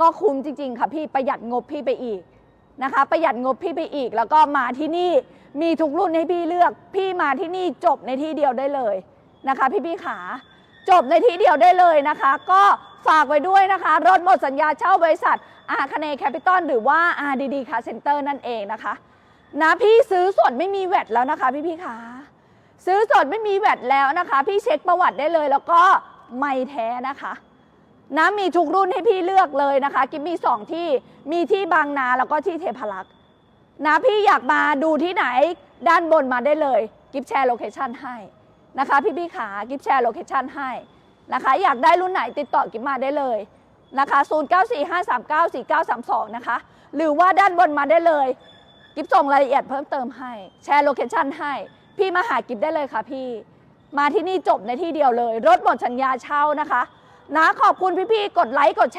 ก็คุ้มจริง ๆ ค่ะพี่ประหยัดงบพี่ไปอีกนะคะ ประหยัดงบพี่ไปอีก แล้วก็มาที่นี่มีทุกรุ่นให้พี่เลือก พี่มาที่นี่จบในที่เดียวได้เลยนะคะ พี่พี่ขาจบในที่เดียวได้เลยนะคะ ก็ฝากไว้ด้วยนะคะ รถหมดสัญญาเช่าบริษัทอาคเนแคปิตอลหรือว่า RDD Car Center นั่นเองนะคะนะพี่ซื้อสดไม่มีแวดแล้วนะคะ พี่พี่ขาซื้อสดไม่มีแวดแล้วนะคะ พี่เช็คประวัติได้เลย แล้วก็ไม่แท้นะคะ นะมีทุกรุ่นให้พี่เลือกเลยนะคะ กิฟมีสองที่มีที่บางนาแล้วก็ที่เทพารักษ์นะพี่อยากมาดูที่ไหนด้านบนมาได้เลย กิฟแชร์โลเคชันให้นะคะพี่พี่ขากิฟแชร์โลเคชันให้นะคะ อยากได้รุ่นไหนติดต่อกิฟมาได้เลยนะคะ0945394932 นะคะ หรือว่าด้านบนมาได้เลย กิฟส่งรายละเอียดเพิ่มเติมให้ แชร์โลเคชันให้ พี่มาหากิฟได้เลยค่ะพี่ มาที่นี่จบในที่เดียวเลย รถหมดสัญญาเช่านะคะ นะขอบคุณพี่ๆกดไลค์กดแชร์